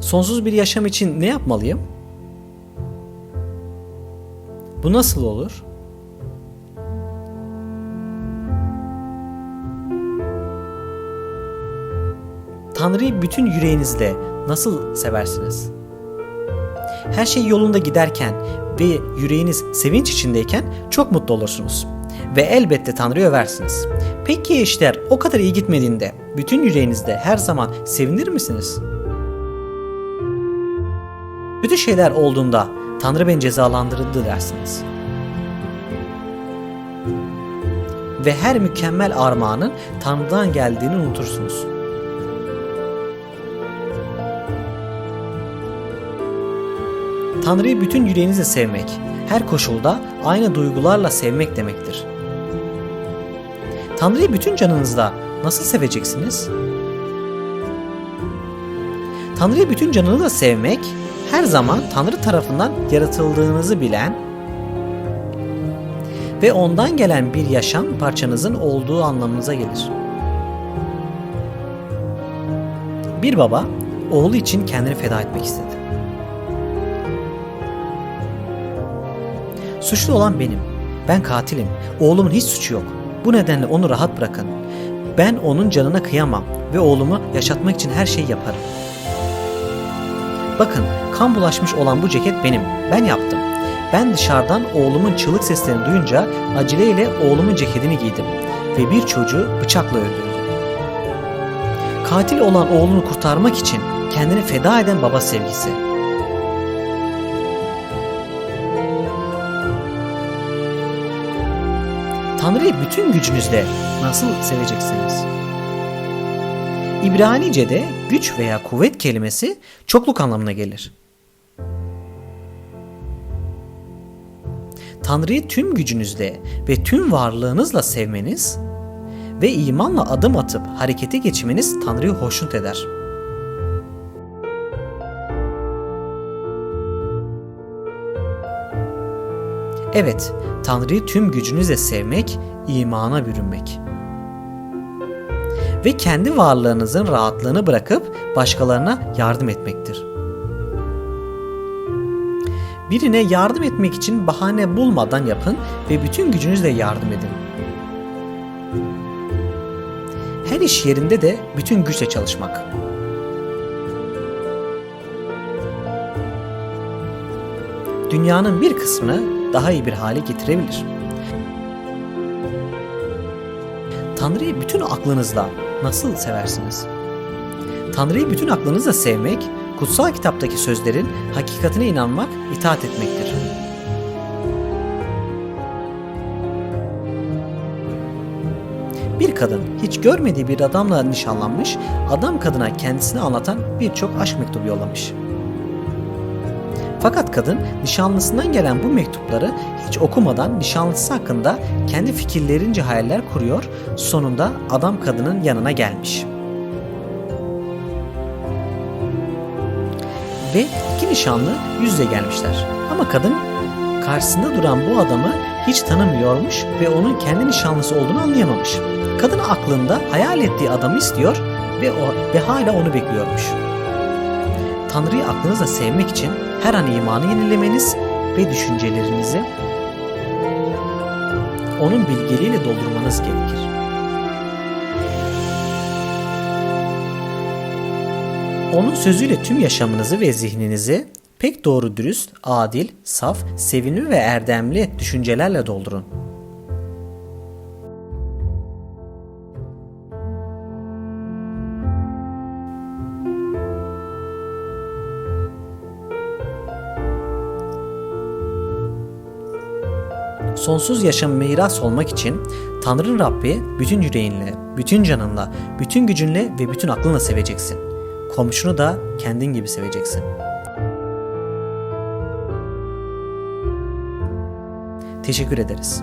Sonsuz bir yaşam için ne yapmalıyım? Bu nasıl olur? Tanrı'yı bütün yüreğinizle nasıl seversiniz? Her şey yolunda giderken ve yüreğiniz sevinç içindeyken çok mutlu olursunuz. Ve elbette Tanrı'yı översiniz. Peki işler o kadar iyi gitmediğinde bütün yüreğinizde her zaman sevinir misiniz? Kötü şeyler olduğunda Tanrı beni cezalandırdı dersiniz. Ve her mükemmel armağanın Tanrı'dan geldiğini unutursunuz. Tanrı'yı bütün yüreğinizle sevmek, her koşulda aynı duygularla sevmek demektir. Tanrı'yı bütün canınızla nasıl seveceksiniz? Tanrı'yı bütün canınızla sevmek, her zaman Tanrı tarafından yaratıldığınızı bilen ve ondan gelen bir yaşam parçanızın olduğu anlamınıza gelir. Bir baba oğlu için kendini feda etmek istedi. Suçlu olan benim. Ben katilim. Oğlumun hiç suçu yok. Bu nedenle onu rahat bırakın. Ben onun canına kıyamam ve oğlumu yaşatmak için her şeyi yaparım. Bakın kan bulaşmış olan bu ceket benim. Ben yaptım. Ben dışarıdan oğlumun çığlık seslerini duyunca aceleyle oğlumun ceketini giydim ve bir çocuğu bıçakla öldürdüm. Katil olan oğlunu kurtarmak için kendini feda eden baba sevgisi. Tanrı'yı bütün gücünüzle nasıl seveceksiniz? İbranice'de güç veya kuvvet kelimesi çokluk anlamına gelir. Tanrı'yı tüm gücünüzle ve tüm varlığınızla sevmeniz ve imanla adım atıp harekete geçmeniz Tanrı'yı hoşnut eder. Evet, Tanrı'yı tüm gücünüzle sevmek, imana bürünmek. Ve kendi varlığınızın rahatlığını bırakıp başkalarına yardım etmektir. Birine yardım etmek için bahane bulmadan yapın ve bütün gücünüzle yardım edin. Her iş yerinde de bütün güçle çalışmak. Dünyanın bir kısmını daha iyi bir hale getirebilir. Tanrı'yı bütün aklınızla nasıl seversiniz? Tanrı'yı bütün aklınızla sevmek, kutsal kitaptaki sözlerin hakikatine inanmak, itaat etmektir. Bir kadın hiç görmediği bir adamla nişanlanmış, adam kadına kendisini anlatan birçok aşk mektubu yollamış. Fakat kadın nişanlısından gelen bu mektupları hiç okumadan nişanlısı hakkında kendi fikirlerince hayaller kuruyor, sonunda adam kadının yanına gelmiş. Ve iki nişanlı yüz yüze gelmişler. Ama kadın karşısında duran bu adamı hiç tanımıyormuş ve onun kendi nişanlısı olduğunu anlayamamış. Kadın aklında hayal ettiği adamı istiyor ve o ve hala onu bekliyormuş. Tanrı'yı aklınızla sevmek için her an imanı yenilemeniz ve düşüncelerinizi onun bilgeliğiyle doldurmanız gerekir. Onun sözüyle tüm yaşamınızı ve zihninizi pek doğru dürüst, adil, saf, sevimli ve erdemli düşüncelerle doldurun. Sonsuz yaşam miras olmak için Tanrı'nın Rabbi bütün yüreğinle, bütün canınla, bütün gücünle ve bütün aklınla seveceksin. Komşunu da kendin gibi seveceksin. Teşekkür ederiz.